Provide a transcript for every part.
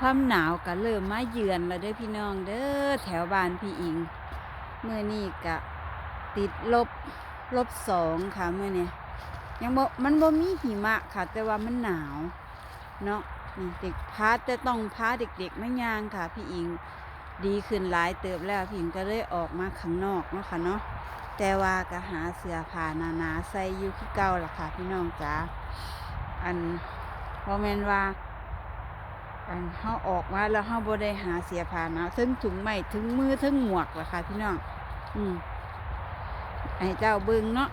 ความหนาวก็เริ่มมาเยือนแล้วเด้อพี่น้องเด้อแถวบ้านพี่อิงเมื่อนี้ก็ติดลบลบสองค่ะเมื่อเนี้ยยังบ่มันบ่มีหิมะค่ะ แต่ว่ามันหนาวเนาะนี่เด็กพาจะต้องพาเด็กๆไม่ยางค่ะ พี่อิงดีขึ้นหลายเติบแล้วพี่อิงก็เลยออกมาข้างนอกเนาะค่ะเนาะแต่ว่าก็หาเสื้อผ้านหนาใส่อยู่คือเก่าล่ะค่ะ พี่น้องจ๋าอันบ่แม่นว่า เฮาออกมาแล้วเฮาบได้หาเสียผ้าหนาถึงถุงไม้ถึงมือถึงหมวกล่ะค่ะพี่น้อง อืมให้เจ้าเบิ่งเนาะ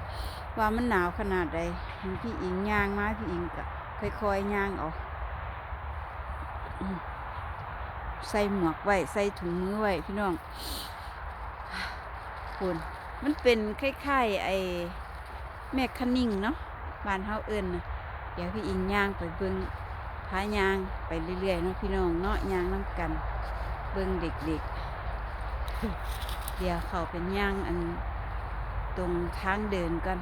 ว่ามันหนาวขนาดใดพี่อิงย่างมาพี่อิงก็ค่อยๆย่างออกใส่หมวกไว้ใส่ถุงมือไว้พี่น้องคุณมันเป็นคล้ายๆไอ้แมคคานิ่งเนาะบ้านเฮาเอิ้นะเดี๋ยวพี่อิงย่างไปเบิ่ง พายางไปเรื่อยๆเนาะพี่น้องเนาะยางน้ำกัน เบิ่งเด็กๆ เดี๋ยวเขาเป็นยางอันตรงทางเดินกัน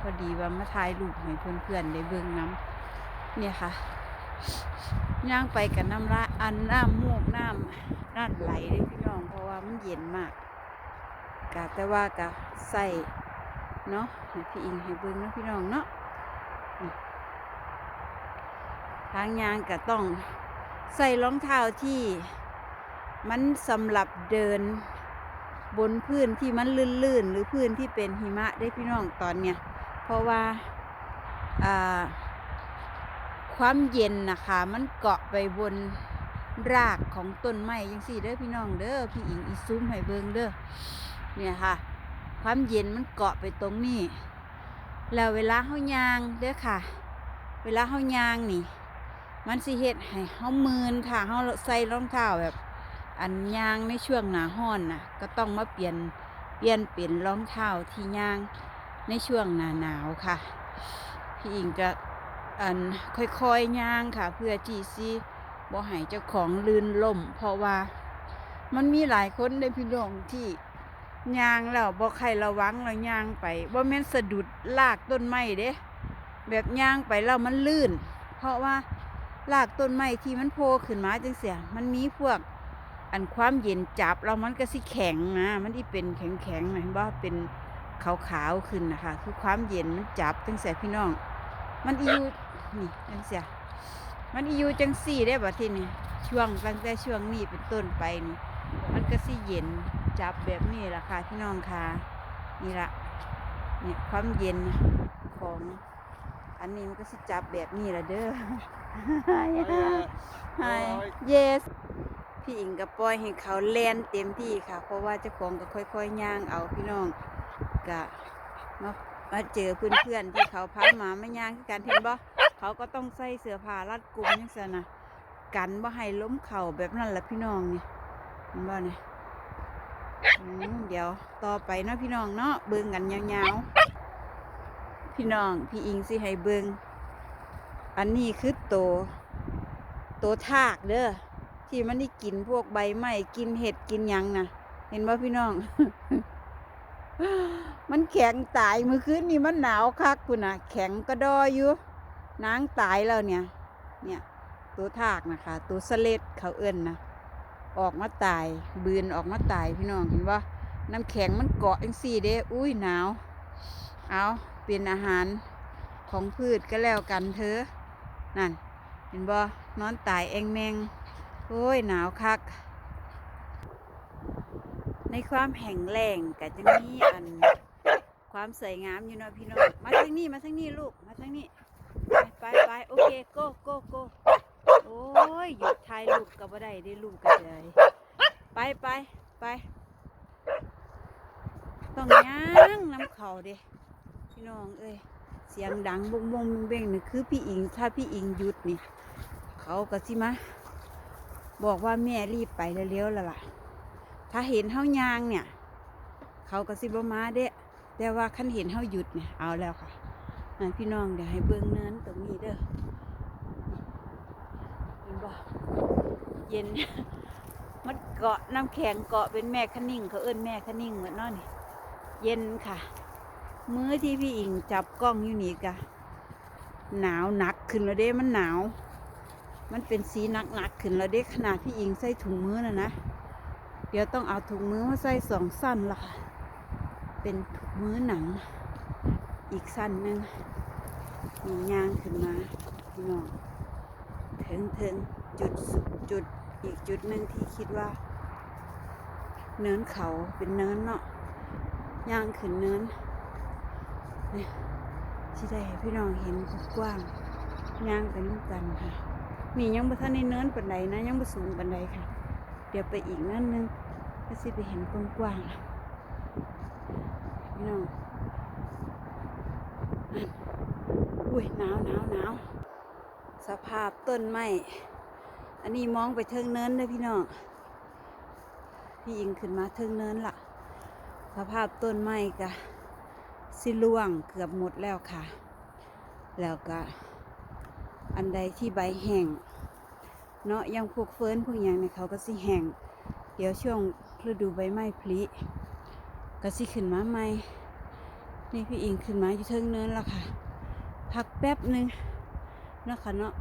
พอดีว่ามาถ่ายรูปให้เพื่อนๆได้เบิ่งน้ำเนี่ยค่ะย่างไปกับน้ำละอันน้ำมูกน้ำน้ำไหลเลยพี่น้องเพราะว่ามันเย็นมากกะแต่ว่ากะใส่เนาะพี่อิงให้เบิ่งนะพี่น้องเนาะ ทางยางก็ต้องใส่รองเท้าที่มันสำหรับเดินบนพื้นที่มันลื่นๆ หรือพื้นที่เป็นหิมะได้พี่น้องตอนเนี้ยเพราะว่าาความเย็นนะคะ มันเกาะไปบนรากของต้นไม้ยังสี่เด้อพี่น้องเด้อพี่อิงอีซูมให้เบิงเด้อเนี่ยค่ะ ความเย็นมันเกาะไปตรงนี้ แล้วเวลาเฮายางเด้อค่ะ เวลาเฮายางนี่ มันสิเฮ็ดให้เฮามืนค่ะเฮาใส่รองเท้าแบบ อันยางในช่วงหน้าร้อนน่ะ ก็ต้องมาเปลี่ยนเปลี่ยนเปลี่ยนรองเท้าที่ยางในช่วงหน้าหนาวค่ะ พี่อิงก็อันค่อยๆย่างค่ะ เพื่อที่สิบ่ให้เจ้าของลื่นล่ม เพราะว่ามันมีหลายคนในพี่น้องที่ย่างแล้วบ่ใครระวังแล้วย่างไปบ่แม่นสะดุดลากต้นไม้เด้แบบย่างไปแล้วมันลื่น เพราะว่า รากต้นไม้ที่มันโผล่ขึ้นมาจังเสียมันมีพวกอันความเย็นจับแล้วมันก็สิแข็งนะมันที่เป็นแข็งแข็งนะเห็นบ่เป็นขาวๆขึ้นนะคะ คือความเย็นมันจับจังเสียพี่น้อง มันอียู่นี่จังเสียมันอียู่จังสี่ได้บ่ที่นี่ช่วงตั้งแต่ช่วงนี้เป็นต้นไปนี่มันก็สิเย็นจับแบบนี้ล่ะค่ะพี่น้องค่ะนี่ละเนี่ยความเย็นของอันนี้มันก็สิจับแบบนี้ละเด้อ Hi yes พี่อิงก็ปล่อยให้เขาแล่นเต็มที่ค่ะ เพราะว่าเจ้าของก็ค่อยๆย่างเอาพี่น้องก็มามาเจอเพื่อนๆที่เขาพามาไม่ย่างคือกันเห็นบ่เขาก็ต้องใส่เสื้อผ้ารัดกุมจังซั่นนะกันบ่ให้ล้มเข่าแบบนั้นล่ะพี่น้องนี่เห็นบ่เนี่ยอืมเดี๋ยวต่อไปเนาะพี่น้องเนาะเบิ่งกันยาวๆพี่น้องพี่อิงสิให้เบิ่ง อันนี้คือโตตัวทากเด้อที่มันได้กินพวกใบไม้กินเห็ดกินยังนะเห็นว่าพี่น้อง มันแข็งตายเมื่อคืนนี่มันหนาวคักคุณนะแข็งกระดออยู่นางตายแล้วเนี่ย เนี่ย ตัวทากนะคะ ตัวสเลดเขาเอิ้นนะออกมาตายบืนออกมาตายพี่น้องเห็นว่าน้ำแข็งมันเกาะจังสี่เด้อุ้ยหนาว เอาเป็นอาหารของพืชก็แล้วกันเถอะ นั่น เห็นบ่นอนตายเองแมงโอ้ยหนาวคัก ในความแห้งแล้งก็จะมีอันความสวยงามอยู่เนาะพี่น้องมาทางนี้มาทางนี้ลูกมาทางนี้ไปไปไปโอเคโกโกโกโอ้ยหยุดถ่ายรูปก็บ่ได้ได้รูปก็เลยไปไปไปต้องย่างน้ำเขาเด้พี่น้องเอ้ย เสียงดังบงบงเบ่งนี่คือพี่อิงถ้าพี่อิงหยุดนี่เขาก็สิมาบอกว่าแม่รีบไปเร็วๆแล้วล่ะ ถ้าเห็นเฮายางเนี่ย เขาก็สิบมาเด้แต่ว่าคันเห็นเฮาหยุดเนี่ยเอาแล้วค่ะนั่นพี่น้องเดี๋ยวให้เบิ่งเนินตรงนี้เด้อเห็นบ่เย็นมันเกาะน้ำแข็งเกาะเป็นแม่คะนิ่งเขาเอิ้นแม่คะนิ่งเหมือนนั่นนี่เย็นค่ะ มื้อที่พี่อิงจับกล้องอยู่นี่กะหนาวหนักขึ้นแล้วเด้มันหนาว มันเป็นสีหนักๆขึ้นแล้วเด็กขนาดพี่อิงใส่ถุงมือนะนะเดี๋ยวต้องเอาถุงมือมาใส่สองสั้นละเป็นถุงมือหนัง อีกสั้นหนึ่งมียางขึ้นมาพี่น้องถึงถึงจุดสุดจุดอีกจุดหนึ่งที่คิดว่า เนินเขาเป็นเนินเนาะย่างขึ้นเนิน เนี่ยที่ได้ให้พี่น้องเห็นกว้างย่างไปนู่กันค่ะ นี่ยังบ่ทันในเนินปันใดนะ ยังบ่สูงปันใดค่ะ เดี๋ยวไปอีกเนินนึงก็สิไปเห็นกว้างๆล่ะพี่น้องอุ้ยหนาวหนาวหนาวสภาพต้นไม้อันนี้มองไปเทิงเนินเลยพี่น้องพี่ยิงขึ้นมาเทิงเนินละสภาพต้นไม้กะ สิล่วงเกือบหมดแล้วค่ะ แล้วก็อันใดที่ใบแห้งเนาะยังพวกเฟิร์นพวกอย่างเนี่ยเขาก็สิแห้งเดี๋ยวช่วงฤดูใบไม้ผลิก็สิขึ้นมาใหม่นี่พี่อิงขึ้นมาอยู่เทิงเนินแล้วค่ะ พักแป๊บหนึ่งเนาะคะเนาะ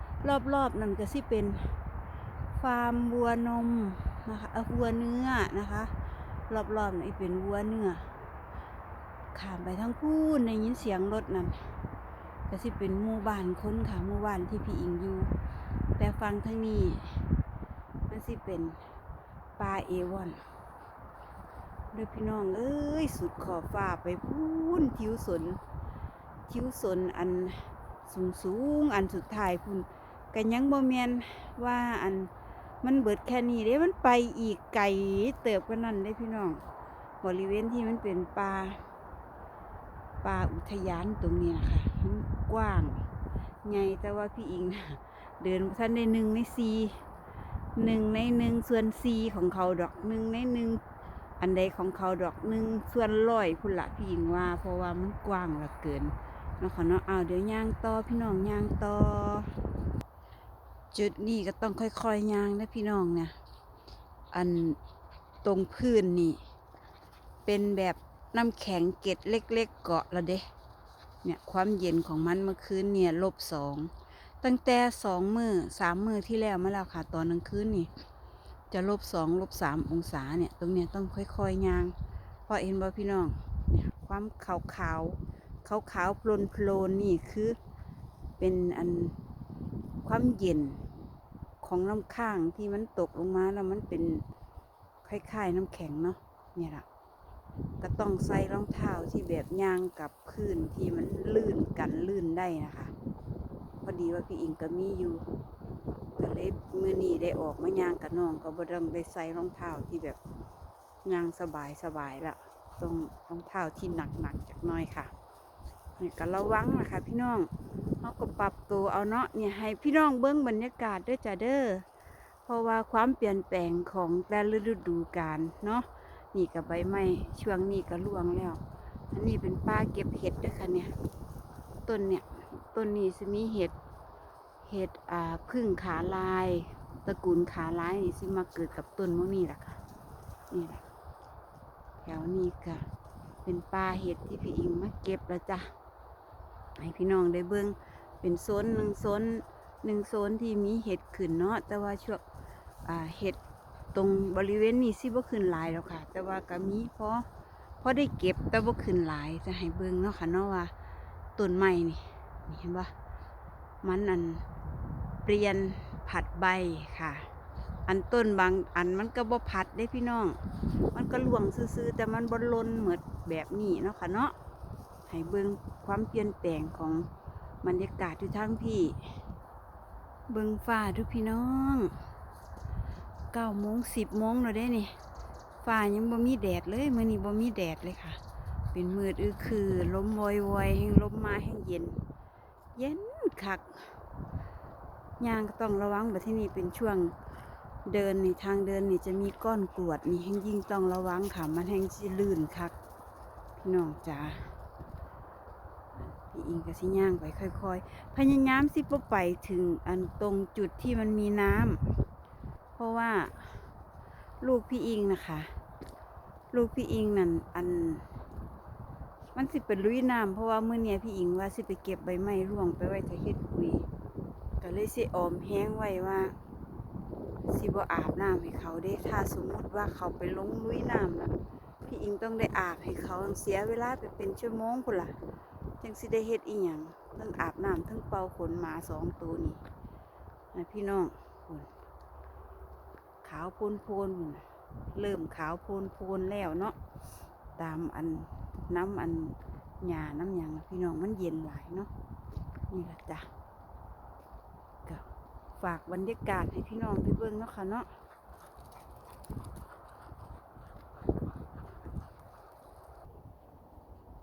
รอบๆนั่นก็สิเป็นฟาร์มวัวนมนะคะวัวเนื้อนะคะ รอบๆนี่เป็นวัวเนื้อ ขามไปทั้งพูนในยินเสียงรถนั่นก็สิเป็นหมู่บ้านคนค่ะหมู่บ้านที่พี่อิงอยู่ แต่ฟังทางนี้มันสิเป็นปลาเอวอนเด้อพี่น้องเอ้ยสุดขอบฟ้าไปพูนทิวสน ทิวสนอันสูงสูงอันสุดท้ายพุ่นกันยังบ่แมนว่าอันมันเบิดแค่นี้เด้มันไปอีกไกลเติบกว่านั้นเด้พี่น้อง บริเวณที่มันเป็นป่า ป่าอุทยานตรงนี้นะคะมันกว้างใหญ่แต่ว่าพี่อิงเดินท่านในหนึ่งในสีหนึ่งในหนึ่งส่วนสีของเขาดอกหนึ่งในหนึ่งอันใดของเขาดอกหนึ่งส่วนร้อยพุ่นละพี่อิงว่า เพราะว่ามันกว้างเหลือเกินเนาะค่ะเนาะเอาเดี๋ยวย่างต่อพี่น้องย่างต่อจุดนี้ก็ต้องค่อยๆย่างนะพี่น้องเนี่ยอันตรงพื้นนี่เป็นแบบ น้ำแข็งเกล็ดเล็ก ๆ เกาะและเด้เนี่ยความเย็นของมันเมื่อคืนเนี่ยลบสองตั้งแต่สองมือสามมือที่แล้วมาแล้วค่ะตอนกลางคืนนี่จะลบสองลบสามองศาเนี่ย ตรงเนี้ยต้องค่อยๆย่างเพอเห็นบ่พี่น้องเนี่ยความขาวขาวขาวขาวๆโพลนโพลนนี่คือเป็นอันความเย็นของน้ำข้างที่มันตกลงมาแล้วมันเป็นคล้ายๆน้ำแข็งเนาะเนี่ยละ ก็ต้องใส่รองเท้าที่แบบยางกับพื้นที่มันลื่นกันลื่นได้นะคะ พอดีว่าพี่อิงก็มีอยู่ก็เลยมือนีได้ออกมายางกับน้องก็บ่ต้องได้ใส่รองเท้าที่แบบยางสบายสบายละต้องรองเท้าที่หนักหนักจากหน้อยค่ะนี่ก็ระวังนะคะ พี่น้องเขาก็ปรับตัวเอาเนาะเนี่ยให้พี่น้องเบิ้งบรรยากาศด้วยจ้ะเด้อเพราะว่าความเปลี่ยนแปลงของแต่ละฤดูกาลเนาะ นี่กับใบไม้ช่วงนี้ก็ร่วงแล้ว อันนี้เป็นป้าเก็บเห็ดด้วยค่ะเนี่ยต้นเนี่ยต้นนี้จะมีเห็ดเห็ดอ่าพึ่งขาลายตระกูลขาลายนี่สิมาเกิดกับต้นมะมีแหละค่ะนี่แหละแถวนี้ก็เป็นป่าเห็ดที่พี่อิงมาเก็บแล้วจ้ะให้พี่น้องได้เบิ่งเป็นโซนหนึ่งโซนหนึ่งโซนที่มีเห็ดขึ้นเนาะแต่ว่าช่วงอ่าเห็ด ตรงบริเวณนี้สิบ่ขึ้นหลายแล้วค่ะ แต่ว่าก็มีพอพอได้เก็บแต่บ่ขึ้นหลายจะให้เบิ่งเนาะค่ะเนาะว่าต้นไม้นี่นี่เห็นปะมันอันเปลี่ยนผัดใบค่ะ อันต้นบางอันมันก็บ่ผัดได้พี่น้อง มันก็หลวงซื่อๆแต่มันบ่ล้นเหมือนแบบนี้เนาะค่ะเนาะให้เบิ่งความเปลี่ยนแปลงของบรรยากาศอยู่ทางพี่ เบิ่งฟ้าทุกพี่น้อง เก้าโมงสิบโมงแล้วได้นี่ฟ้ายังบ่มีแดดเลยมื้อนี้บ่มีแดดเลยค่ะ เป็นมืดอือคือลมวอยวอยแห้งลมมาแห้งเย็น เย็นคักยางก็ต้องระวังแบบที่นี่เป็นช่วงเดินนี่ทางเดินนี่จะมีก้อนกรวดนี่แห้งยิ่งต้องระวังค่ะมันแห้งสิลื่นคักพี่น้องจ๋าพี่อิงก็สิย่างไปค่อย ๆ พยายามสิบ่ไปถึงอันตรงจุดที่มันมีน้ำ เพราะว่าลูกพี่อิงนะคะ ลูกพี่อิงนั่นอัน มันสิเป็นลุยน้ำเพราะว่าเมื่อเนี้ยพี่อิงว่าสิไปเก็บใบไม้ร่วงไปไว้จะเฮ็ดปุ๋ยกก็เลยสิออมแห้งไว้ว่าสิบ่อาบน้ำให้เขาเด้ถ้าสมมุติว่าเขาไปลงลุยน้ำล่ะ พี่อิงต้องได้อาบให้เขาเสียเวลาไปเป็นชั่วโมงพุ่นล่ะจังสิได้เฮ็ดอีหยังทั้งอาบน้ำทั้งเป่าขนหมาสองตัวนี่นะพี่น้อง ขาวโพนโพนพุ่นเริ่มขาวโพนโพนแล้วเนาะตามอันน้ำอันหญ้าน้ำหยังพี่น้องมันเย็นหลายเนาะนี่แหละจ้ะก็ฝากบรรยากาศให้พี่น้องได้เบิ่งเนาะค่ะเนาะ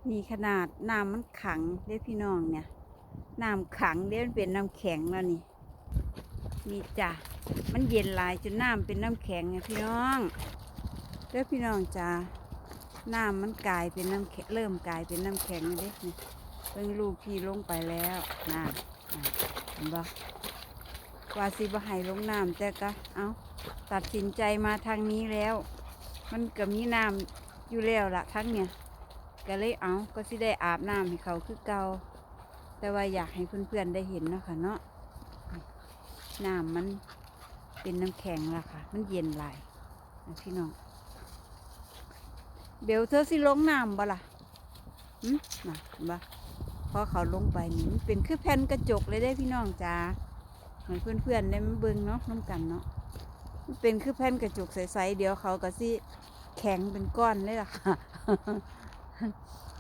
นี่ขนาดน้ำมันขังเด้พี่น้องเนี่ยน้ำขังเด้มันเป็นน้ำแข็งแล้วนี่ นี่จ้ะ มันเย็นหลายจนน้ำเป็นน้ำแข็งไงพี่น้องเด้อพี่น้องจ้าน้ำมันกลายเป็นน้ำแข็งเริ่มกลายเป็นน้ำแข็งแล้วเด้นี่เพิ่งลูกพี่ลงไปแล้วน่าน่ะเห็นบ่ว่าสิบ่ให้ลงน้ำแต่ก็เอาตัดสินใจมาทางนี้แล้ว มันก็มีน้ำอยู่แล้วละทั้งเนี่ยก็เลยเอาก็สิได้อาบน้ำให้เขาคือเก่าแต่ว่าอยากให้เพื่อนๆได้เห็นเนาะค่ะเนาะ น้ำมันเป็นน้ำแข็งละค่ะ มันเย็นหลายพี่น้อง เบลเธอสิลงน้ำบ่ล่ะอืมน่ะเห็นบ่พอเขาลงไปนี่มันเป็นคือแผ่นกระจกเลยได้พี่น้องจ้าเหมือนเพื่อนๆได้มาเบิ่งเนาะน้ำกันเนาะมันเป็นคือแผ่นกระจกใสๆเดี๋ยวเขาก็สิแข็งเป็นก้อนเลยล่ะค่ะ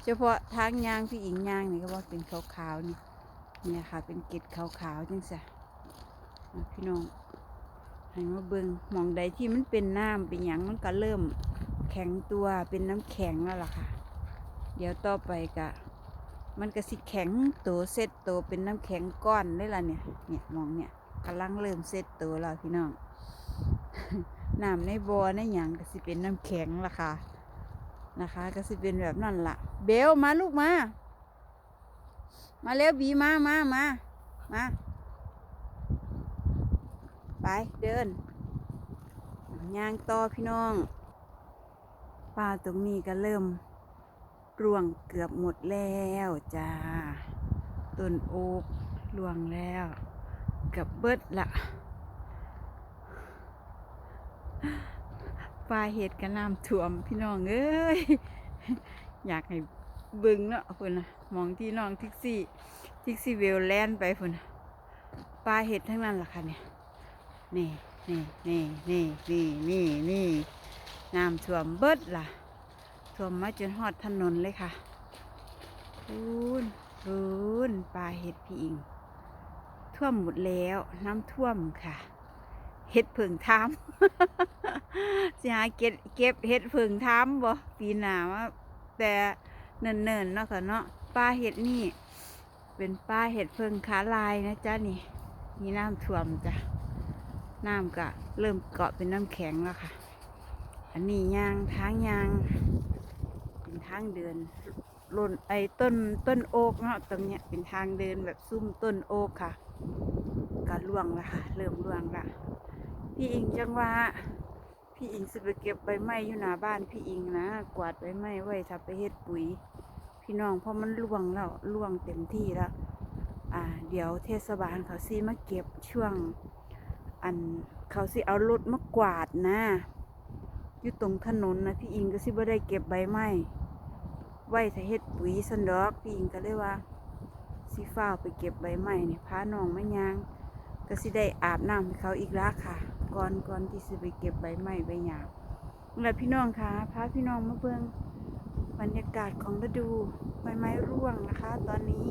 เฉพาะทางยางพี่อิงยางนี่ก็ว่าเป็นขาวๆนี่เนี่ยค่ะ เป็นเกล็ดขาวๆจังซะอะ พี่น้องให้มาเบิงมองใดที่มันเป็นน้ำเป็นหยังมันก็เริ่มแข็งตัวเป็นน้ำแข็งแล้วล่ะค่ะ เดี๋ยวต่อไปก็มันก็สิแข็งตัวเซตตัวเป็นน้ำแข็งก้อนได้ละเนี่ยเนี่ยมองเนี่ยกำลังเริ่มเซตตัวแล้วพี่น้องน้ำในบ่อในหยังก็สิเป็นน้ำแข็งล่ะค่ะนะคะ ก็สิเป็นแบบนั่นละเบลมาลูกมา มาแล้วบีมามามามา ไปเดินย่างต่อพี่น้องป่าตรงนี้ก็เริ่มร่วงเกือบหมดแล้วจ้าต้นโอ๊กร่วงแล้วเกับเบิดละปลาเห็ดกับน้ำท่วมพี่น้องเอ้ยอยากให้บึงเนาะพุ่นะมองที่น้องทิกซี่ทิกซี่เวลแลนไปพุ่นน่ะปลาเห็ดทั้งนั้นล่ะค่ะเนี่ย นี่นี่นี่นี่นี่นี่นี่น้ำท่วมเบิดล่ะท่วมมาจนฮอดถนนเลยค่ะพูนพูนปลาเห็ดพี่อิง ท่วมหมดแล้วน้ำท่วมค่ะ เห็ดผึ่งทามสิหาเก็บเก็บเห็ดผึ่งทามบ่ปีหน้าว่าแต่เนิ่นๆเนาะค่ะเนาะปลาเห็ดนี่ เป็นปลาเห็ดเพิงขาลายนะจ๊ะนี่ มีน้ำท่วมจ้ะ น้ำก็เริ่มเกาะเป็นน้ำแข็งแล้วค่ะ อันนี้ยางทางยางเป็นทางเดินหล่นไอ้ต้นต้นโอ๊กเนาะตรงเนี้ยเป็นทางเดินแบบซุ่มต้นโอ๊กค่ะก็ล่วงแล้วค่ะ เริ่มล่วงละพี่อิงจังว่าพี่อิงสิไปเก็บใบไม้อยู่หน้าบ้านพี่อิงนะกวาดใบไม้ไว้ถ้าไปเฮ็ดปุ๋ย พี่น้องเพราะมันล่วงแล้วล่วงเต็มที่แล้วอ่า เดี๋ยวเทศบาลเขาสิมาเก็บช่วง อันเขาสิเอารถมากวาดนะอยู่ตรงถนนนะพี่อิงก็สิบ่ได้เก็บใบไม้ไว้ถ้าเฮ็ดปุ๋ยสันดอกพี่อิงก็เลยว่าสิฟ้าวไปเก็บใบไม้นี่พาน้องมายางก็สิได้อาบน้ำให้เขาอีกล้วค่ะ ก่อนก่อนที่สิไปเก็บใบไม้ใบหญ้าแล้วพี่น้องคะพาพี่น้องมาเบิ่งบรรยากาศของฤดูใบไม้ร่วงนะคะ ตอนนี้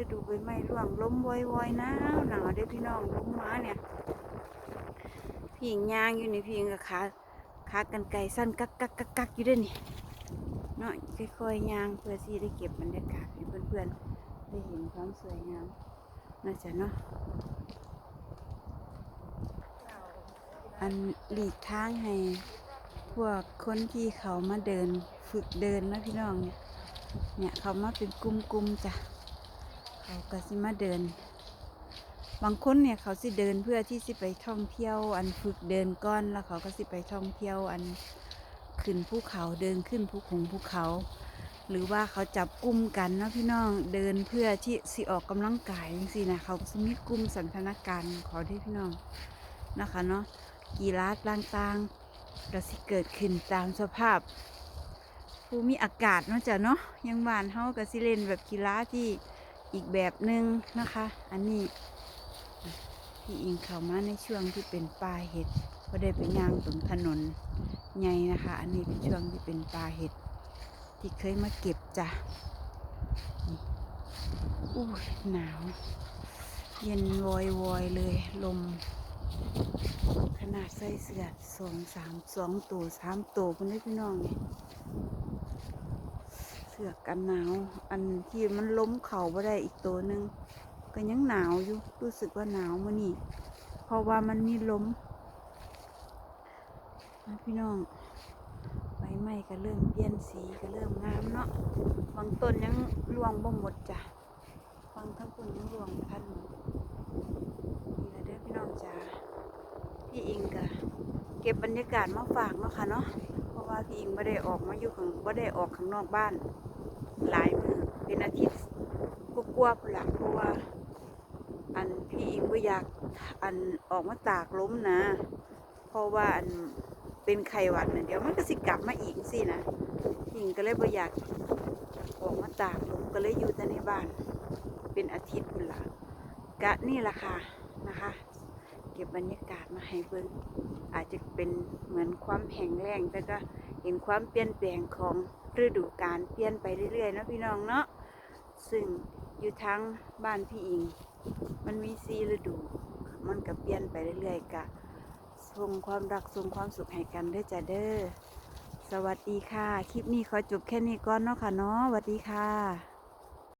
ฤดูใบไม้ร่วงลมวอยๆหนาวหนาวได้พี่น้องลมมาเนี่ยพี่หญิงยางอยู่นี่พี่หญิงกับขาขากันไก่สั้นกักกักกักกักอยู่ด้วยนี่เนาะค่อยๆยางเพื่อที่ได้เก็บบรรยากาศให้เพื่อนๆได้เห็นความสวยงามน่าจะเนาะอันหลีกทางให้พวกคนที่เขามาเดินฝึกเดินนะพี่น้องเนี่ยเนี่ยเขามาเป็นกลุ่มๆจ้ะ เขาก็สิมาเดิน บางคนเนี่ยเขาสิเดินเพื่อที่สิไปท่องเที่ยว อันฝึกเดินก้อนแล้วเขาก็สิไปท่องเที่ยวอันขึ้นภูเขาเดินขึ้นภูขงภูเขา หรือว่าเขาจับกลุ่มกันนะพี่น้องเดินเพื่อที่สิออกกำลังกายจังซี่นะเขาสมีกลุ่มสันทนาการขอที่พี่น้องนะคะเนาะกีฬาต่างๆก็สิเกิดขึ้นตามสภาพภูมิอากาศเนาะจ้ะเนาะยังบ้านเฮาก็สิเล่นแบบกีฬาที่ อีกแบบหนึ่งนะคะ อันนี้พี่อิงเข้ามาในช่วงที่เป็นป่าเห็ดก็ได้ไปย่างตรงถนนใหญ่นะคะ อันนี้เป็นช่วงที่เป็นป่าเห็ด ที่เคยมาเก็บจ้ะอู้ยหนาว เย็นวอยวอยเลย ลม ขนาดใส่เสื้อสองสามสองตัวสามตัวคุณได้พี่น้องนี่เสือกันหนาว อันที่มันล้มเข่าบ่ได้อีกตัวหนึ่งก็ยังหนาวอยู่รู้สึกว่าหนาวมื่อนี่เพราะว่ามันมีลมพี่น้องใบไม้ก็เริ่มเปลี่ยนสีก็เริ่มงามเนาะบางต้นยังร่วงบ่หมดจ้ะบางทั้งคนยังร่วงบ่ทันดนี่แหละเด้อพี่น้องจ้าพี่อิงกะเก็บบรรยากาศมาฝากเนาะค่ะเนาะเพราะว่าพี่อิงไม่ได้ออกมาอยู่ข้างไม่ได้ออกข้างนอกบ้าน หลายมือเป็นอาทิตย์กลัวๆพุ่นละเพราะว่าอันพี่อิงก็อยากอันออกมาตากล้มนะ เพราะว่าอันเป็นไข้หวัดเนี่ยเดี๋ยวมันก็สิกลับมาอีกสินะพี่อิงก็เลยบ่อยากออกมาตากล้มก็เลยอยู่แต่ในบ้าน เป็นอาทิตย์พุ่นละกะนี่แหละค่ะนะคะ เก็บบรรยากาศมาให้เบิ่งอาจจะเป็นเหมือนความแห้งแล้งแต่ก็เห็นความเปลี่ยนแปลงของ ฤดูกาลเปลี่ยนไปเรื่อยๆนะพี่น้องเนาะซึ่งอยู่ทั้งบ้านพี่อิง มันมีสีฤดู มันก็เปลี่ยนไปเรื่อยๆกะส่งความรักส่งความสุขให้กันด้อจ้ะเด้อสวัสดีค่ะ คลิปนี้ขอจบแค่นี้ก่อนเนาะค่ะเนาะสวัสดีค่ะ